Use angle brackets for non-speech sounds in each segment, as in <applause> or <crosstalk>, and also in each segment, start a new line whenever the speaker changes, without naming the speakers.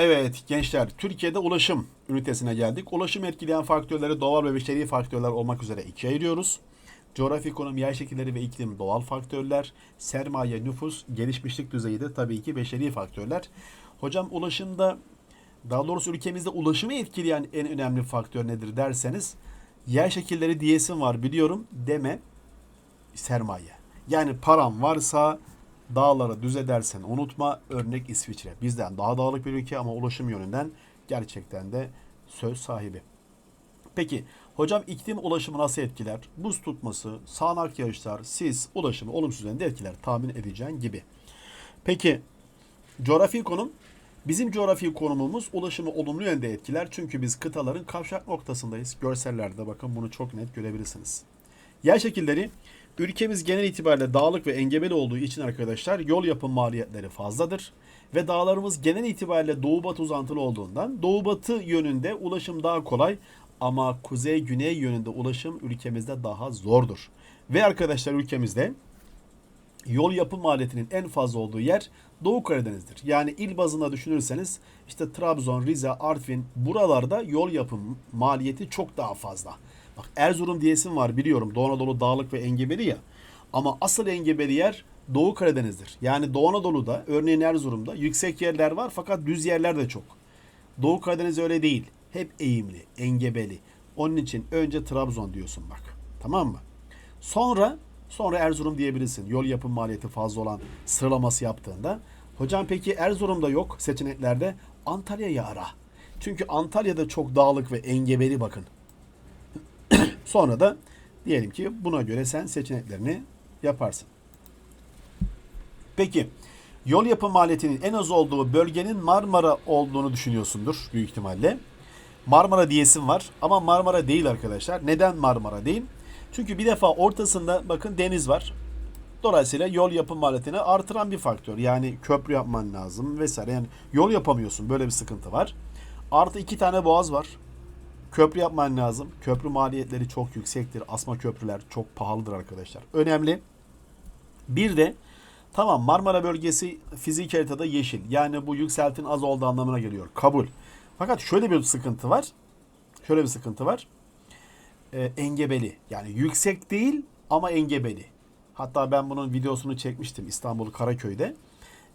Evet gençler Türkiye'de ulaşım ünitesine geldik. Ulaşım etkileyen faktörleri doğal ve beşeri faktörler olmak üzere ikiye ayırıyoruz. Coğrafi konum, yer şekilleri ve iklim doğal faktörler, sermaye, nüfus, gelişmişlik düzeyi de tabii ki beşeri faktörler. Hocam ulaşımda daha doğrusu ülkemizde ulaşımı etkileyen en önemli faktör nedir derseniz yer şekilleri diyesim var biliyorum deme sermaye. Yani param varsa dağları düz edersen unutma. Örnek İsviçre. Bizden daha dağlık bir ülke ama ulaşım yönünden gerçekten de söz sahibi. Peki hocam iklim ulaşımı nasıl etkiler? Buz tutması, sağanak yağışlar, sis ulaşımı olumsuz yönde etkiler tahmin edeceğin gibi. Peki coğrafi konum Bizim coğrafi konumumuz ulaşımı olumlu yönde etkiler. Çünkü biz kıtaların kavşak noktasındayız. Görsellerde bakın bunu çok net görebilirsiniz. Yer şekilleri ülkemiz genel itibariyle dağlık ve engebeli olduğu için arkadaşlar yol yapım maliyetleri fazladır. Ve dağlarımız genel itibariyle doğu batı uzantılı olduğundan doğu batı yönünde ulaşım daha kolay ama kuzey güney yönünde ulaşım ülkemizde daha zordur. Ve arkadaşlar ülkemizde yol yapım maliyetinin en fazla olduğu yer Doğu Karadeniz'dir. Yani il bazında düşünürseniz işte Trabzon, Rize, Artvin buralarda yol yapım maliyeti çok daha fazla. Bak Erzurum diyesim var biliyorum Doğu Anadolu dağlık ve engebeli ya. Ama asıl engebeli yer Doğu Karadeniz'dir. Yani Doğu Anadolu'da örneğin Erzurum'da yüksek yerler var fakat düz yerler de çok. Doğu Karadeniz öyle değil. Hep eğimli, engebeli. Onun için önce Trabzon diyorsun bak. Tamam mı? Sonra Sonra Erzurum diyebilirsin. Yol yapım maliyeti fazla olan sıralaması yaptığında. Hocam peki Erzurum'da yok seçeneklerde. Antalya'yı ara. Çünkü Antalya'da çok dağlık ve engebeli bakın. Sonra da diyelim ki buna göre sen seçeneklerini yaparsın. Peki yol yapım maliyetinin en az olduğu bölgenin Marmara olduğunu düşünüyorsundur büyük ihtimalle. Marmara diyesim var ama Marmara değil arkadaşlar. Neden Marmara değil? Çünkü bir defa ortasında bakın deniz var. Dolayısıyla yol yapım maliyetini artıran bir faktör. Yani köprü yapman lazım vesaire. Yani yol yapamıyorsun. Böyle bir sıkıntı var. Artı iki tane boğaz var. Köprü yapman lazım. Köprü maliyetleri çok yüksektir. Asma köprüler çok pahalıdır arkadaşlar. Önemli. Bir de tamam Marmara bölgesi fizik haritada yeşil. Yani bu yükseltin az olduğu anlamına geliyor. Kabul. Fakat şöyle bir sıkıntı var. Şöyle bir sıkıntı var e, engebeli. Yani yüksek değil ama engebeli. Hatta ben bunun videosunu çekmiştim İstanbul Karaköy'de.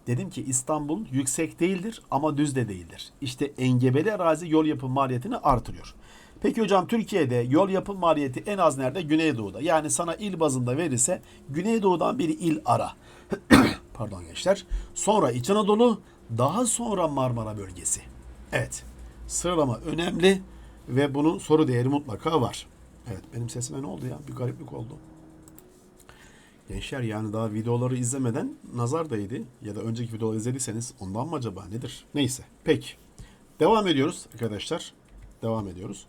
Dedim ki İstanbul yüksek değildir ama düz de değildir. İşte engebeli arazi yol yapım maliyetini artırıyor. Peki hocam Türkiye'de yol yapım maliyeti en az nerede? Güneydoğu'da. Yani sana il bazında verirse Güneydoğu'dan bir il ara. <clears throat> Pardon gençler. Sonra İç Anadolu, daha sonra Marmara bölgesi. Evet. Sıralama önemli ve bunun soru değeri mutlaka var. Evet benim sesime ne oldu ya? Bir gariplik oldu. Gençler yani daha videoları izlemeden nazar değdi. Ya da önceki videoları izlediyseniz ondan mı acaba nedir? Neyse. Peki. Devam ediyoruz arkadaşlar. Devam ediyoruz.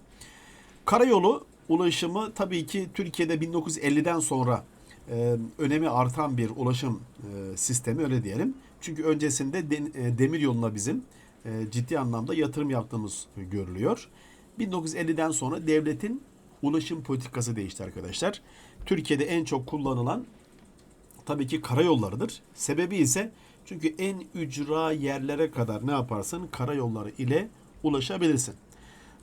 Karayolu ulaşımı tabii ki Türkiye'de 1950'den sonra e, önemi artan bir ulaşım e, sistemi öyle diyelim. Çünkü öncesinde de, e, demir yoluna bizim e, ciddi anlamda yatırım yaptığımız görülüyor. 1950'den sonra devletin ulaşım politikası değişti arkadaşlar. Türkiye'de en çok kullanılan tabii ki karayollarıdır. Sebebi ise çünkü en ücra yerlere kadar ne yaparsın karayolları ile ulaşabilirsin.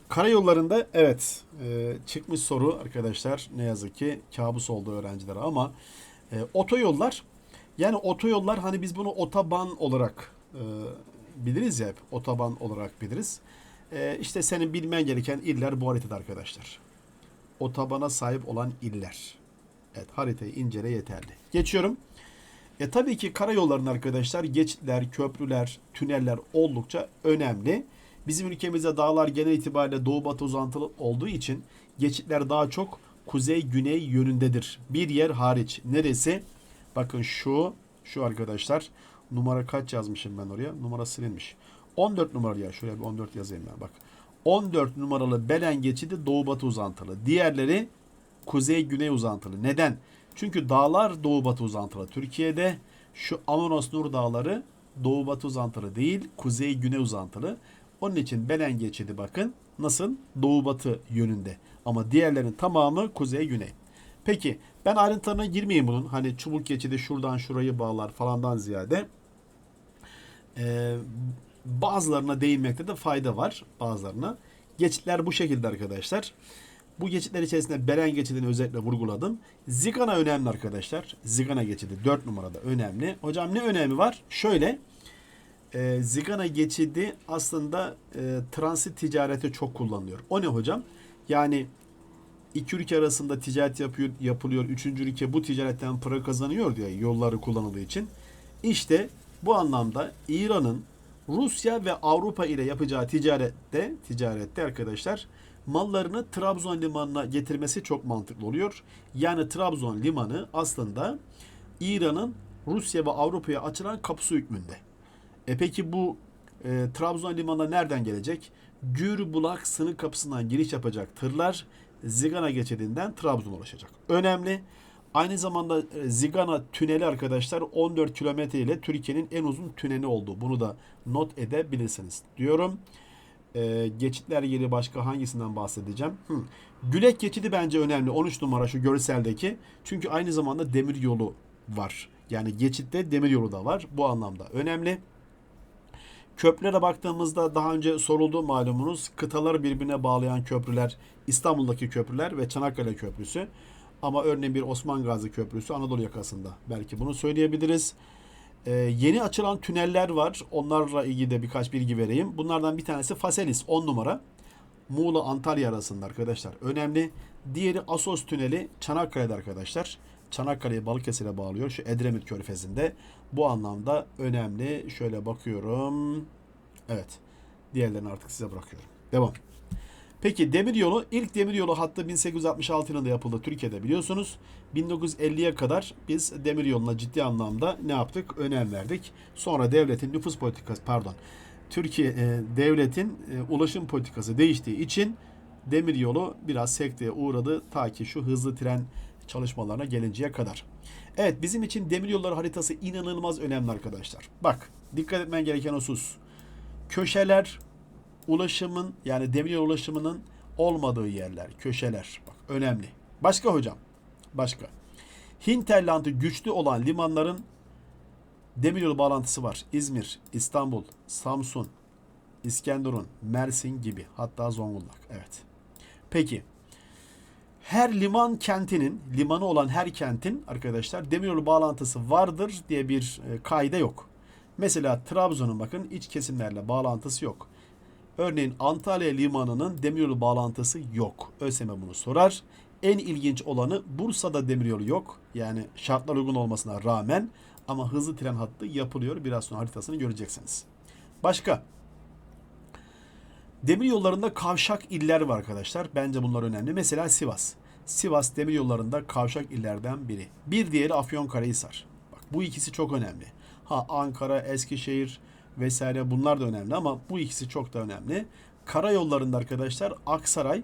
Karayollarında evet e, çıkmış soru arkadaşlar ne yazık ki kabus oldu öğrencilere ama e, otoyollar yani otoyollar hani biz bunu otoban olarak e, biliriz ya hep otoban olarak biliriz. E, işte senin bilmen gereken iller bu haritada arkadaşlar otobana sahip olan iller. Evet haritayı incele yeterli. Geçiyorum. E tabii ki karayolların arkadaşlar geçitler, köprüler, tüneller oldukça önemli. Bizim ülkemizde dağlar genel itibariyle doğu batı uzantılı olduğu için geçitler daha çok kuzey güney yönündedir. Bir yer hariç. Neresi? Bakın şu, şu arkadaşlar. Numara kaç yazmışım ben oraya? Numara silinmiş. 14 numara ya. Şöyle bir 14 yazayım ben bak. 14 numaralı Belen geçidi doğu batı uzantılı. Diğerleri kuzey güney uzantılı. Neden? Çünkü dağlar doğu batı uzantılı. Türkiye'de şu Amanos Nur dağları doğu batı uzantılı değil, kuzey güney uzantılı. Onun için Belen geçidi bakın nasıl doğu batı yönünde. Ama diğerlerin tamamı kuzey güney. Peki ben ayrıntılarına girmeyeyim bunun. Hani çubuk geçidi şuradan şurayı bağlar falandan ziyade. Ee, bazılarına değinmekte de fayda var. Bazılarına. Geçitler bu şekilde arkadaşlar. Bu geçitler içerisinde Beren geçidini özellikle vurguladım. Zigana önemli arkadaşlar. Zigana geçidi 4 numarada önemli. Hocam ne önemi var? Şöyle. E, Zigana geçidi aslında e, transit ticarete çok kullanılıyor. O ne hocam? Yani iki ülke arasında ticaret yapıyor, yapılıyor. Üçüncü ülke bu ticaretten para kazanıyor diye yolları kullanıldığı için. İşte bu anlamda İran'ın Rusya ve Avrupa ile yapacağı ticarette, ticarette arkadaşlar mallarını Trabzon limanına getirmesi çok mantıklı oluyor. Yani Trabzon limanı aslında İran'ın Rusya ve Avrupa'ya açılan kapısı hükmünde. E peki bu e, Trabzon limanına nereden gelecek? Gürbulak sınır kapısından giriş yapacak tırlar Zigana geçidinden Trabzon'a ulaşacak. Önemli. Aynı zamanda e, Zigana tüneli arkadaşlar 14 kilometre ile Türkiye'nin en uzun tüneli oldu. Bunu da not edebilirsiniz diyorum. Ee, geçitler yeri başka hangisinden bahsedeceğim? Hı. Gülek geçidi bence önemli. 13 numara şu görseldeki. Çünkü aynı zamanda demir yolu var. Yani geçitte demir yolu da var. Bu anlamda önemli. Köprülere baktığımızda daha önce soruldu malumunuz. Kıtaları birbirine bağlayan köprüler İstanbul'daki köprüler ve Çanakkale Köprüsü. Ama örneğin bir Osman Gazi Köprüsü Anadolu yakasında. Belki bunu söyleyebiliriz. Ee, yeni açılan tüneller var. Onlarla ilgili de birkaç bilgi vereyim. Bunlardan bir tanesi Faselis 10 numara. Muğla Antalya arasında arkadaşlar. Önemli. Diğeri Asos Tüneli Çanakkale'de arkadaşlar. Çanakkale'yi Balıkesir'e bağlıyor. Şu Edremit Körfezi'nde. Bu anlamda önemli. Şöyle bakıyorum. Evet. Diğerlerini artık size bırakıyorum. Devam. Peki demiryolu ilk demiryolu hattı 1866 yılında yapıldı Türkiye'de biliyorsunuz. 1950'ye kadar biz demiryoluna ciddi anlamda ne yaptık? Önem verdik. Sonra devletin nüfus politikası pardon. Türkiye e, devletin e, ulaşım politikası değiştiği için demiryolu biraz sekteye uğradı ta ki şu hızlı tren çalışmalarına gelinceye kadar. Evet bizim için demiryolları haritası inanılmaz önemli arkadaşlar. Bak dikkat etmen gereken husus. Köşeler ulaşımın yani demiryolu ulaşımının olmadığı yerler, köşeler. Bak önemli. Başka hocam. Başka. Hinterland'ı güçlü olan limanların demiryolu bağlantısı var. İzmir, İstanbul, Samsun, İskenderun, Mersin gibi. Hatta Zonguldak. Evet. Peki. Her liman kentinin, limanı olan her kentin arkadaşlar demiryolu bağlantısı vardır diye bir e, kaide yok. Mesela Trabzon'un bakın iç kesimlerle bağlantısı yok. Örneğin Antalya Limanı'nın demiryolu bağlantısı yok. ÖSYM bunu sorar. En ilginç olanı Bursa'da demiryolu yok. Yani şartlar uygun olmasına rağmen ama hızlı tren hattı yapılıyor. Biraz sonra haritasını göreceksiniz. Başka? Demir yollarında kavşak iller var arkadaşlar. Bence bunlar önemli. Mesela Sivas. Sivas demir yollarında kavşak illerden biri. Bir diğeri Afyonkarahisar. Bak bu ikisi çok önemli. Ha Ankara, Eskişehir vesaire bunlar da önemli ama bu ikisi çok da önemli. Karayollarında arkadaşlar Aksaray,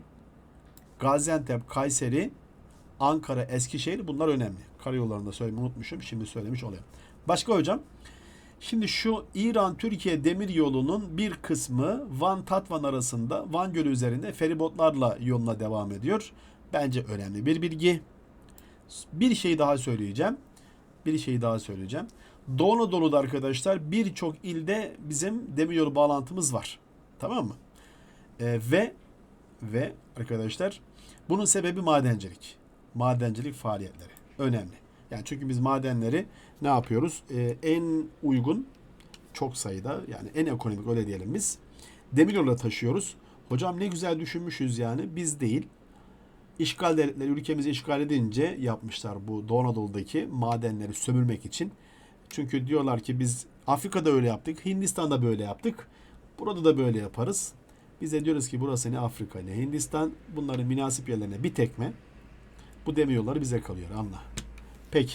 Gaziantep, Kayseri, Ankara, Eskişehir bunlar önemli. Karayollarında söylemeyi unutmuşum. Şimdi söylemiş olayım. Başka hocam? Şimdi şu İran-Türkiye demir yolunun bir kısmı Van Tatvan arasında Van Gölü üzerinde feribotlarla yoluna devam ediyor. Bence önemli bir bilgi. Bir şey daha söyleyeceğim. Bir şey daha söyleyeceğim. Doğu Anadolu'da arkadaşlar birçok ilde bizim demiryolu bağlantımız var. Tamam mı? Ee, ve ve arkadaşlar bunun sebebi madencilik. Madencilik faaliyetleri. Önemli. Yani çünkü biz madenleri ne yapıyoruz? Ee, en uygun çok sayıda yani en ekonomik öyle diyelim biz. Demiryoluna taşıyoruz. Hocam ne güzel düşünmüşüz yani. Biz değil. İşgal devletleri ülkemizi işgal edince yapmışlar bu Doğu Anadolu'daki madenleri sömürmek için. Çünkü diyorlar ki biz Afrika'da öyle yaptık, Hindistan'da böyle yaptık. Burada da böyle yaparız. Biz de diyoruz ki burası ne Afrika ne Hindistan. Bunların münasip yerlerine bir tekme. Bu demiyorlar bize kalıyor anla. Peki.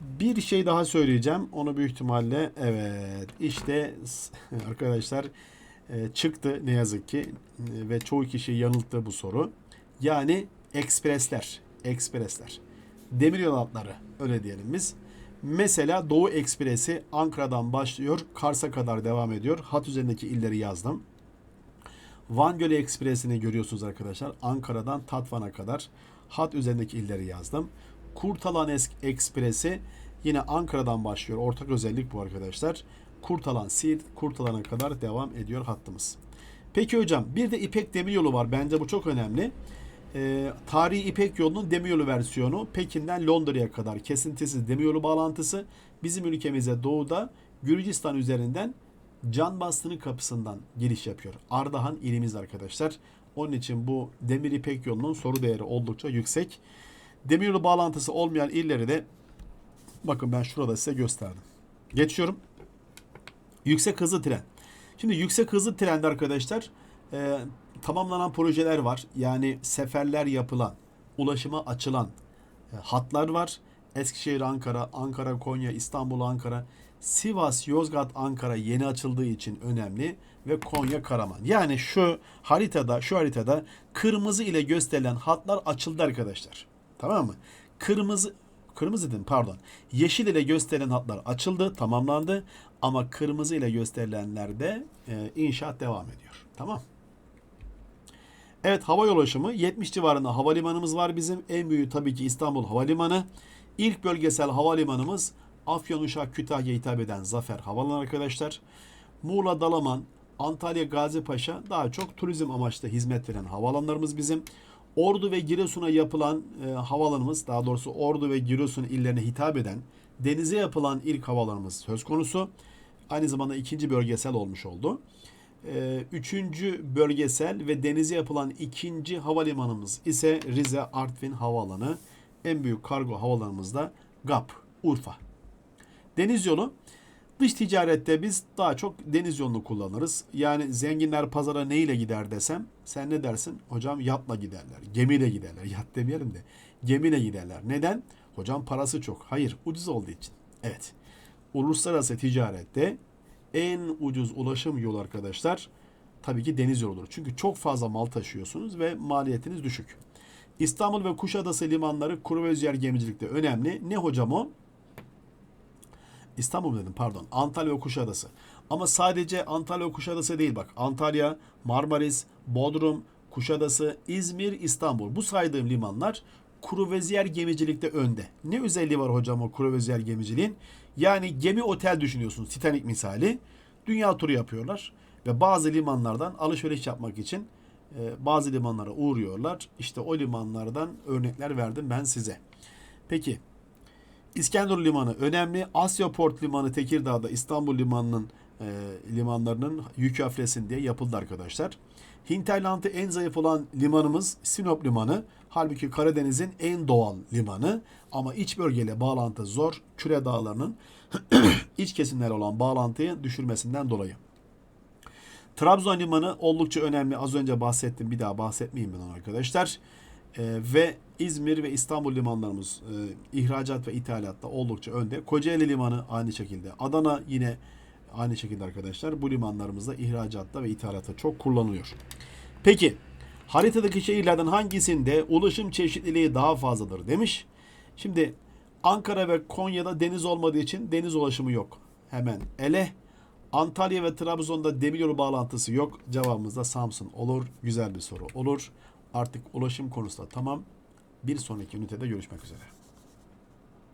Bir şey daha söyleyeceğim. Onu büyük ihtimalle evet işte <laughs> arkadaşlar e, çıktı ne yazık ki E, ve çoğu kişi yanılttı bu soru. Yani ekspresler. Ekspresler. Demiryolu hatları öyle diyelim biz. Mesela Doğu Ekspresi Ankara'dan başlıyor. Kars'a kadar devam ediyor. Hat üzerindeki illeri yazdım. Van Gölü Ekspresi'ni görüyorsunuz arkadaşlar. Ankara'dan Tatvan'a kadar hat üzerindeki illeri yazdım. Kurtalan Ekspresi yine Ankara'dan başlıyor. Ortak özellik bu arkadaşlar. Kurtalan, Siirt, Kurtalan'a kadar devam ediyor hattımız. Peki hocam bir de İpek Demiryolu var. Bence bu çok önemli. Ee, tarihi İpek yolunun demiryolu versiyonu Pekin'den Londra'ya kadar kesintisiz demiryolu bağlantısı bizim ülkemize doğuda Gürcistan üzerinden Can Bastı'nın kapısından giriş yapıyor. Ardahan ilimiz arkadaşlar. Onun için bu demir İpek yolunun soru değeri oldukça yüksek. Demiryolu bağlantısı olmayan illeri de bakın ben şurada size gösterdim. Geçiyorum. Yüksek hızlı tren. Şimdi yüksek hızlı trende arkadaşlar e, tamamlanan projeler var. Yani seferler yapılan, ulaşıma açılan e, hatlar var. Eskişehir, Ankara, Ankara, Konya, İstanbul, Ankara, Sivas, Yozgat, Ankara yeni açıldığı için önemli ve Konya, Karaman. Yani şu haritada, şu haritada kırmızı ile gösterilen hatlar açıldı arkadaşlar. Tamam mı? Kırmızı kırmızı dedim pardon. Yeşil ile gösterilen hatlar açıldı, tamamlandı ama kırmızı ile gösterilenlerde e, inşaat devam ediyor. Tamam. Evet hava yolu ulaşımı 70 civarında havalimanımız var bizim. En büyüğü tabii ki İstanbul Havalimanı. İlk bölgesel havalimanımız Afyon Uşak Kütahya hitap eden Zafer Havalanı arkadaşlar. Muğla Dalaman, Antalya Gazi Paşa daha çok turizm amaçlı hizmet veren havalanlarımız bizim. Ordu ve Giresun'a yapılan e, havalanımız, daha doğrusu Ordu ve Giresun illerine hitap eden denize yapılan ilk havalanımız söz konusu. Aynı zamanda ikinci bölgesel olmuş oldu. E, üçüncü bölgesel ve denize yapılan ikinci havalimanımız ise Rize Artvin Havaalanı. En büyük kargo havalanımız da GAP, Urfa. Deniz yolu Dış ticarette biz daha çok deniz yolunu kullanırız. Yani zenginler pazara ne ile gider desem sen ne dersin? Hocam yatla giderler, gemiyle giderler. <laughs> Yat demeyelim de gemiyle giderler. Neden? Hocam parası çok. Hayır ucuz olduğu için. Evet. Uluslararası ticarette en ucuz ulaşım yolu arkadaşlar tabii ki deniz yoludur. Çünkü çok fazla mal taşıyorsunuz ve maliyetiniz düşük. İstanbul ve Kuşadası limanları kuru ve rüzgar gemicilikte önemli. Ne hocam o? İstanbul dedim pardon. Antalya ve Kuşadası. Ama sadece Antalya ve Kuşadası değil bak. Antalya, Marmaris, Bodrum, Kuşadası, İzmir, İstanbul. Bu saydığım limanlar kuru ve rüzgar gemicilikte önde. Ne özelliği var hocam o kuru ve rüzgar gemiciliğin? Yani gemi otel düşünüyorsunuz Titanic misali. Dünya turu yapıyorlar ve bazı limanlardan alışveriş yapmak için e, bazı limanlara uğruyorlar. İşte o limanlardan örnekler verdim ben size. Peki İskenderun Limanı önemli. Asya Port Limanı Tekirdağ'da İstanbul Limanı'nın e, limanlarının yük haflesin diye yapıldı arkadaşlar. Hinterland'ı en zayıf olan limanımız Sinop Limanı. Halbuki Karadeniz'in en doğal limanı. Ama iç bölgeyle bağlantı zor. Küre dağlarının <clears throat> iç kesimler olan bağlantıyı düşürmesinden dolayı. Trabzon Limanı oldukça önemli. Az önce bahsettim. Bir daha bahsetmeyeyim ben arkadaşlar. Ee, ve İzmir ve İstanbul limanlarımız e, ihracat ve ithalatta oldukça önde. Kocaeli Limanı aynı şekilde. Adana yine aynı şekilde arkadaşlar. Bu limanlarımızda ihracatta ve ithalatta çok kullanılıyor. Peki haritadaki şehirlerden hangisinde ulaşım çeşitliliği daha fazladır demiş. Şimdi Ankara ve Konya'da deniz olmadığı için deniz ulaşımı yok. Hemen ele. Antalya ve Trabzon'da demiryolu bağlantısı yok. Cevabımız da Samsun olur. Güzel bir soru olur. Artık ulaşım konusunda tamam. Bir sonraki ünitede görüşmek üzere.